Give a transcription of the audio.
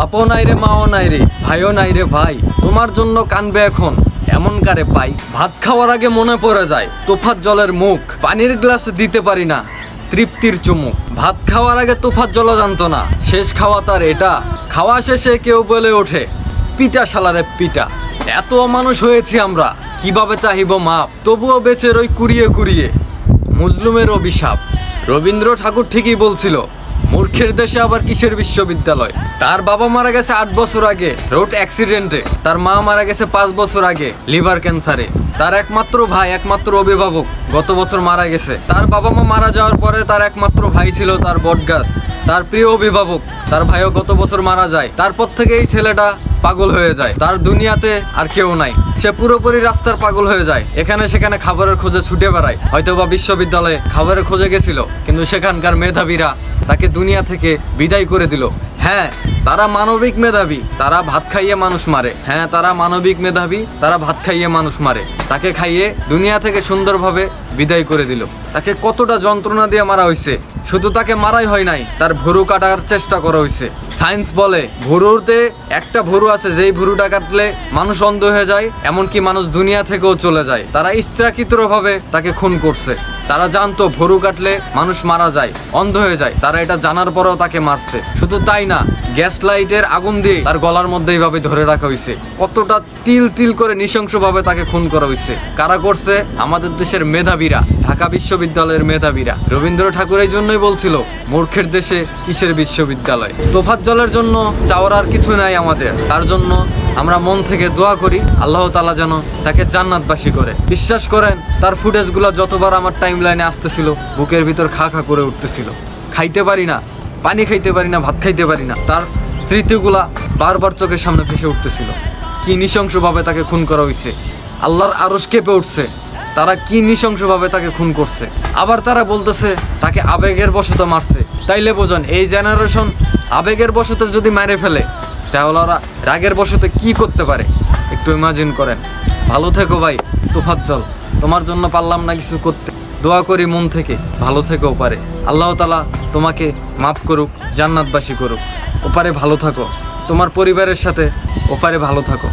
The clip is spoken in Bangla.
বাপও নাই রে, মাও নাই রে, ভাইও নাই রে ভাই। তোমার জন্য কানবে এখন। এমন কারে পাই, ভাত খাওয়ার আগে মনে পড়ে যায়, তোফাত জলের মুখ। পানির গ্লাস দিতে পারি না, তৃপ্তির চুমুক। ভাত খাওয়ার আগে তোফাত জল জানতো না, শেষ খাওয়া তার এটা। খাওয়া শেষে কেউ বলে ওঠে, পিটা শালারে পিটা। এত মানুষ হয়েছি আমরা, কীভাবে চাহিব মাপ? তবুও বেঁচে রই কুড়িয়ে কুড়িয়ে। মুজলুমের অভিশাপ। রবীন্দ্র ঠাকুর ঠিকই বলছিল মূর্খের দেশে আবার কিসের বিশ্ববিদ্যালয়? তার বাবা মারা গেছে আট বছর আগে রোড অ্যাক্সিডেন্টে তার মা মারা গেছে পাঁচ বছর আগে লিভার ক্যান্সারে তার একমাত্র ভাই, একমাত্র অভিভাবক, গত বছর মারা গেছে। তার বাবা মা মারা যাওয়ার পরে তার একমাত্র ভাই ছিল তার বটগাছ। তার প্রিয় অভিভাবক, তার ভাইও গত বছর মারা যায়। তারপর থেকে এই ছেলেটা পাগল হয়ে যায়। তার দুনিয়াতে আর কেউ নাই। সে পুরোপুরি রাস্তার পাগল হয়ে যায়। এখানে সেখানে খাবারের খোঁজে ছুটে বেড়ায়। হয়তো বা বিশ্ববিদ্যালয়ে খাবারের খোঁজে গেছিল, কিন্তু সেখানকার মেধাবীরা তাকে দুনিয়া থেকে বিদায় করে দিল। হ্যাঁ তারা মানবিক মেধাবী, তারা ভাত খাইয়ে মানুষ মারে। হ্যাঁ তারা মানবিক মেধাবী, তারা ভাত খাইয়ে মানুষ মারে। তাকে খাইয়ে দুনিয়া থেকে সুন্দরভাবে বিদায় করে দিল। তাকে কতটা যন্ত্রণা দিয়ে মারা হয়েছে শুধু তাকে মারাই হয় নাই, তার ভুরু কাটার চেষ্টা করা হয়েছে সায়েন্স বলে, ভুরুতে একটা ভুরু আছে, যেই ভুরুটা কাটলে মানুষ অন্ধ হয়ে যায়, এমনকি মানুষ দুনিয়া থেকেও চলে যায়। তারা ইচ্ছাকৃতভাবে তাকে খুন করছে। তারা জানতো ভরু কাটলে মানুষ মারা যায়, অন্ধ হয়ে যায়। তারা এটা জানার পরেও তাকে মারছে। শুধু তাই না গ্যাস লাইটের আগুন দিয়ে তার গলার মধ্যে এইভাবে ধরে রাখা হয়েছে কতটা তিল তিল করে নৃশংসভাবে তাকে খুন করা হয়েছে কারা করছে? আমাদের দেশের মেধাবীরা, ঢাকা বিশ্ববিদ্যালয়ের মেধাবীরা। রবীন্দ্র ঠাকুর জন্যই বলছিল, মূর্খের দেশে কিসের বিশ্ববিদ্যালয়? তোফাত জলের জন্য চাওয়ার আর কিছু নাই আমাদের। তার জন্য আমরা মন থেকে দোয়া করি, আল্লাহ তালা যেন তাকে জান্নাতবাসী করে। বিশ্বাস করেন, তার ফুটেজগুলো যতবার আমার টাইম লাইনে আসতেছিল, বুকের ভিতর খা খা করে উঠতেছিল। খাইতে পারি না পানি খাইতে পারি না, ভাত খাইতে পারি না। তার স্মৃতিগুলা বারবার চোখের সামনে ভেসে উঠতেছিল। কি নৃশংসভাবে তাকে খুন করা হয়েছে আল্লাহর আরস কেঁপে উঠছে। তারা কি নৃশংসভাবে তাকে খুন করছে? আবার তারা বলতেছে, তাকে আবেগের বশত মারছে। তাইলে বোঝেন, এই জেনারেশন আবেগের বশতে যদি মেরে ফেলে, তাহলে ওরা রাগের বশতে কি করতে পারে? একটু ইমাজিন করেন। ভালো থেকো ভাই তুফাত জল তোমার জন্য পারলাম না কিছু করতে। দোয়া করি মন থেকে, ভালো থেকেও পারে আল্লাহ তালা তোমাকে মাফ করুক, জান্নাতবাসী করুক। ওপারে ভালো থাকো। তোমার পরিবারের সাথে ওপারে ভালো থাকো।